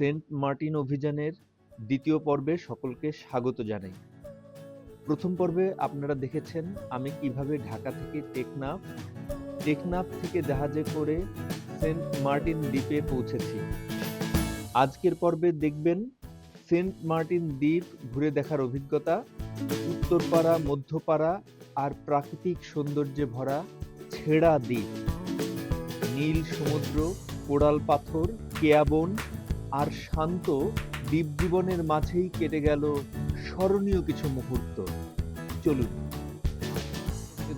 Saint Martin অভিযানের দ্বিতীয় পর্বে সকলকে স্বাগত জানাই। প্রথম পর্বে আপনারা দেখেছেন আমি কীভাবে ঢাকা থেকে টেকনাফ টেকনাফ থেকে জাহাজে করে সেন্ট মার্টিন দ্বীপে পৌঁছেছি। আজকের পর্বে দেখবেন সেন্ট মার্টিন দ্বীপ ঘুরে দেখার অভিজ্ঞতা, উত্তরপাড়া, মধ্যপাড়া আর প্রাকৃতিক সৌন্দর্যে ভরা ছেড়া দ্বীপ। নীল সমুদ্র, কোড়াল পাথর কেয়াবন আর শান্ত দ্বীপ জীবনের মাঝেই কেটে গেল স্মরণীয় কিছু মুহূর্ত। চলুন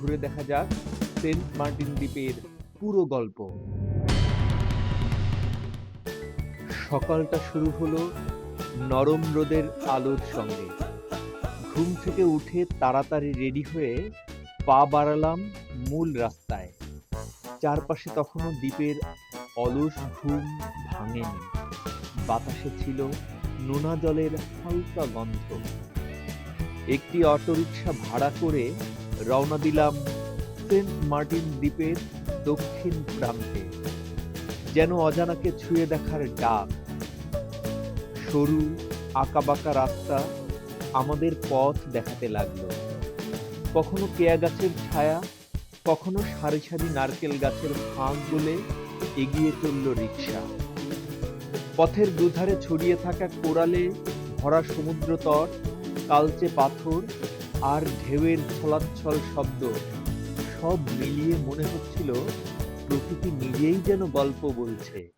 ঘুরে দেখা যাক সেন্ট মার্টিন দ্বীপের পুরো গল্প। সকালটা শুরু হলো নরম রোদের আলোর সঙ্গে। ঘুম থেকে উঠে তাড়াতাড়ি রেডি হয়ে পা বাড়ালাম মূল রাস্তায়। চারপাশে তখনও দ্বীপের অলস ঘুম ভাঙেনি। বাতাসে ছিল নোনা জলের হালকা গন্ধ। একটি অটোরিকশা ভাড়া করে রওনা দিলাম সেন্ট মার্টিন দ্বীপের দক্ষিণ প্রান্তে, যেন অজানাকে ছুঁয়ে দেখার ডাক। সরু, আঁকাবাঁকা রাস্তা আমাদের পথ দেখাতে লাগল। কখনো কেয়া গাছের ছায়া, কখনো সারি সারি নারকেল গাছের ফাঁক বলে এগিয়ে চলল রিক্সা পথের দুধারে ছড়িয়ে থাকা কোরালে ভরা সমুদ্র তট কালচে পাথর আর ঢেউয়ের ছলাচ্ছল শব্দ, সব মিলিয়ে মনে হচ্ছিল প্রকৃতি নিজেই যেন গল্প বলছে।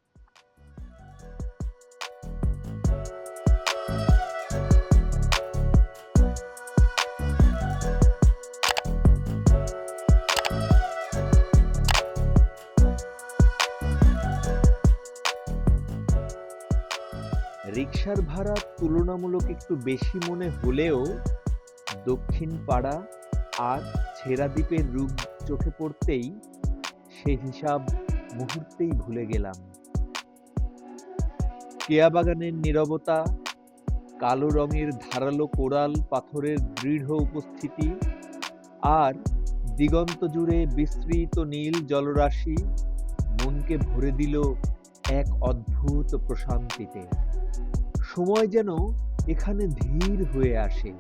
রিক্সার ভাড়া তুলনামূলক একটু বেশি মনে হলেও দক্ষিণ পাড়া আর ছেড়া দ্বীপের রূপ চোখে পড়তেই সে হিসাব মুহূর্তেই ভুলে গেলাম। কেয়া বাগানের নীরবতা, কালো রঙের ধারালো কোরাল পাথরের দৃঢ় উপস্থিতি আর দিগন্ত জুড়ে বিস্তৃত নীল জলরাশি মনকে ভরে দিল এক অদ্ভুত প্রশান্তিতে। সময় যেন এখানে ধীর হয়ে আসে।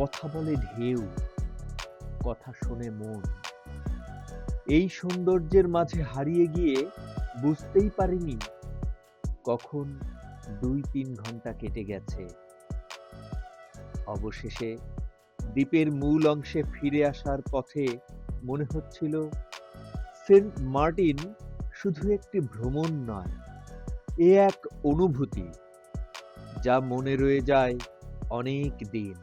কথা বলে ঢেউ, কথা শোনে মন। এই সৌন্দর্যের মাঝে হারিয়ে গিয়ে বুঝতেই পারিনি কখন দুই তিন ঘণ্টা কেটে গেছে। অবশেষে দ্বীপের মূল অংশে ফিরে আসার পথে মনে হচ্ছিল সেন্ট মার্টিন শুধু একটি ভ্রমণ নয়, এ এক অনুভূতি যা মনে রয়ে যায় অনেক দিন।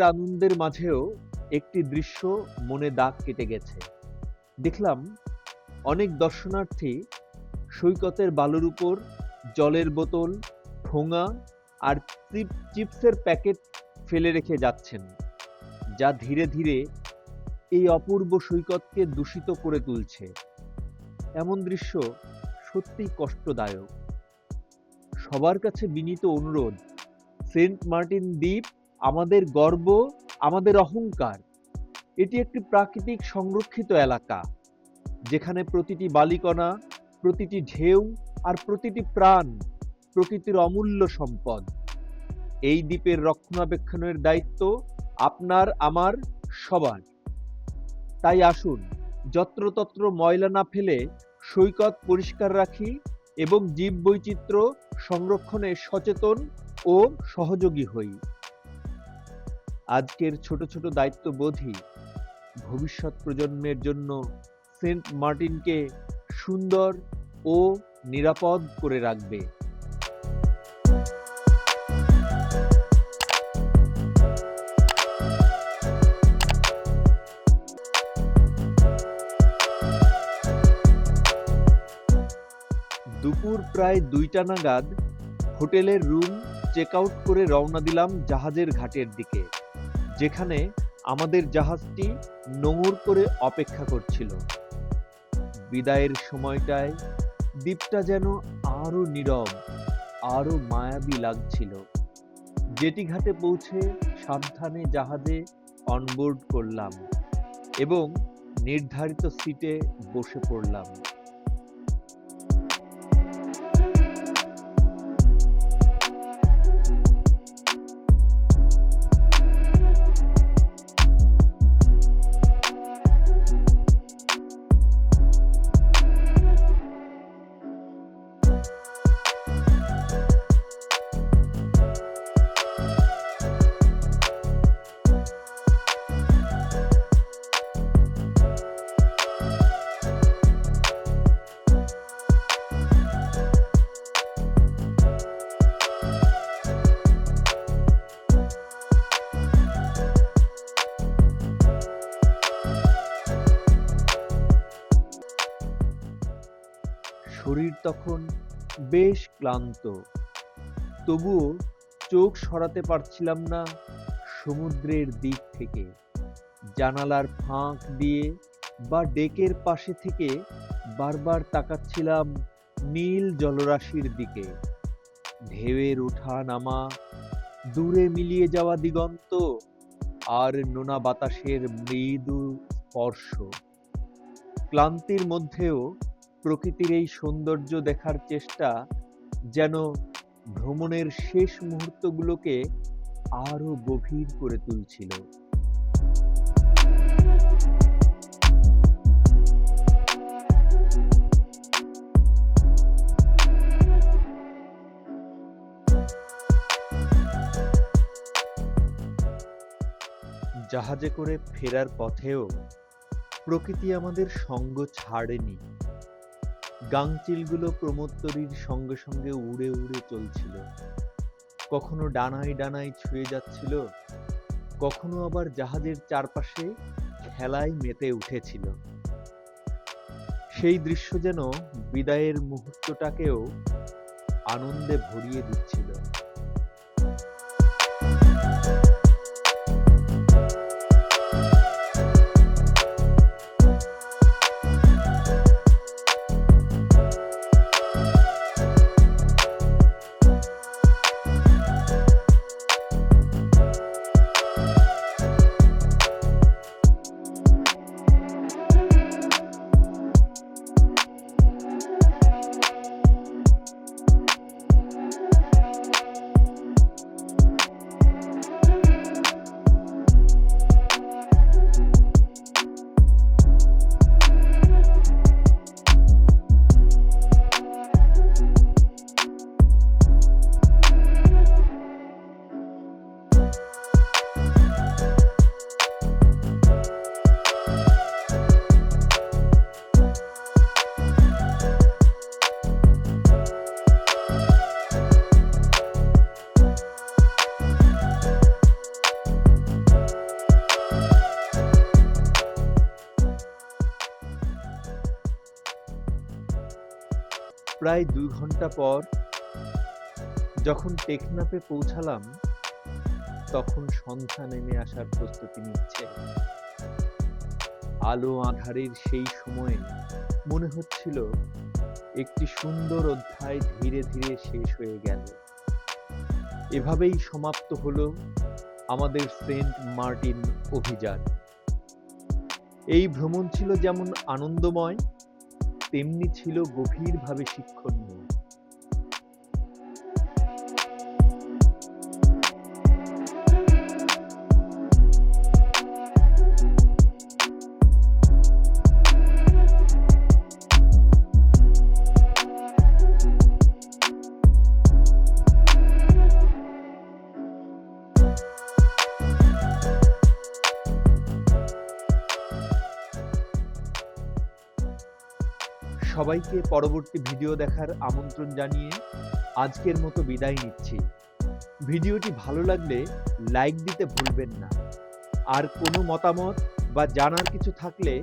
ভ্রমণের আনন্দের মাঝেও একটি দৃশ্য মনে দাগ কেটে গেছে। দেখলাম অনেক দর্শনার্থী সৈকতের বালুর উপর জলের বোতল ঠোঙা আর চিপ- চিপসের প্যাকেট ফেলে রেখে যাচ্ছেন, যা ধীরে ধীরে এই অপূর্ব সৈকতকে দূষিত করে তুলছে। এমন দৃশ্য সত্যিই কষ্টদায়ক। সবার কাছে বিনীত অনুরোধ, সেন্ট মার্টিন দ্বীপ আমাদের গর্ব, আমাদের অহংকার, এটি একটি প্রাকৃতিক সংরক্ষিত এলাকা, যেখানে প্রতিটি বালিকণা, প্রতিটি ঢেউ আর প্রতিটি প্রাণ প্রকৃতির অমূল্য সম্পদ। এই দ্বীপের রক্ষণাবেক্ষণের দায়িত্ব আপনার, আমার, সবার। তাই আসুন, যত্রতত্র ময়লা না ফেলে সৈকত পরিষ্কার রাখি এবং জীববৈচিত্র্য সংরক্ষণে সচেতন ও সহযোগী হই। আজকের ছোট ছোট দায়িত্ববোধই ভবিষ্যৎ প্রজন্মের জন্য সেন্ট মার্টিনকে সুন্দর ও নিরাপদ করে রাখবে। দুপুর প্রায় দুইটা নাগাদ হোটেলের রুম চেক আউট করে রওনা দিলাম জাহাজের ঘাটের দিকে। যেখানে আমাদের জাহাজটি নোঙর করে অপেক্ষা করছিল। বিদায়ের সময়টায় দ্বীপটা যেন আরও নীরব আরও মায়াবী লাগছিল। জেটি ঘাটে পৌঁছে সাবধানে জাহাজে অনবোর্ড করলাম এবং নির্ধারিত সিটে বসে পড়লাম। শরীর তখন বেশ ক্লান্ত। তবুও চোখ সরাতে পারছিলাম না সমুদ্রের দিক থেকে। জানালার ফাঁক দিয়ে বা ডেকের পাশে থেকে বারবার তাকাচ্ছিলাম নীল জলরাশির দিকে। ঢেউয়ের ওঠা নামা দূরে মিলিয়ে যাওয়া দিগন্ত আর নোনা বাতাসের মৃদু স্পর্শ। ক্লান্তির মধ্যেও প্রকৃতির এই সৌন্দর্য দেখার চেষ্টা যেন ভ্রমণের শেষ মুহূর্তগুলোকে আরও গভীর করে তুলছিল। জাহাজে করে ফেরার পথেও প্রকৃতি আমাদের সঙ্গ ছাড়েনি। গাংচিলগুলো প্রমোত্তরীর সঙ্গে সঙ্গে উড়ে উড়ে চলছিল। কখনো ডানায় ডানায় ছুঁয়ে যাচ্ছিল, কখনো আবার জাহাজের চারপাশে খেলায় মেতে উঠেছিল। সেই দৃশ্য যেন বিদায়ের মুহূর্তটাকেও আনন্দে ভরিয়ে দিচ্ছিল। প্রায় দুই ঘণ্টা পর যখন টেকনাফে পৌঁছালাম, তখন সন্ধ্যা নেমে আসার প্রস্তুতি নিচ্ছে। আলো আধারের সেই সময়ে মনে হচ্ছিল একটি সুন্দর অধ্যায় ধীরে ধীরে শেষ হয়ে গেল। এভাবেই সমাপ্ত হলো আমাদের সেন্ট মার্টিন অভিযান। এই ভ্রমণ ছিল যেমন আনন্দময় তেমনি ছিল গভীরভাবে শিক্ষণীয়। সবাইকে পরবর্তী ভিডিও দেখার আমন্ত্রণ জানিয়ে আজকের মতো বিদায় নিচ্ছি। ভিডিওটি ভালো লাগলে লাইক দিতে ভুলবেন না। আর কোনো মতামত বা জানার কিছু থাকলে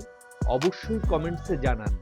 অবশ্যই কমেন্টসে জানান।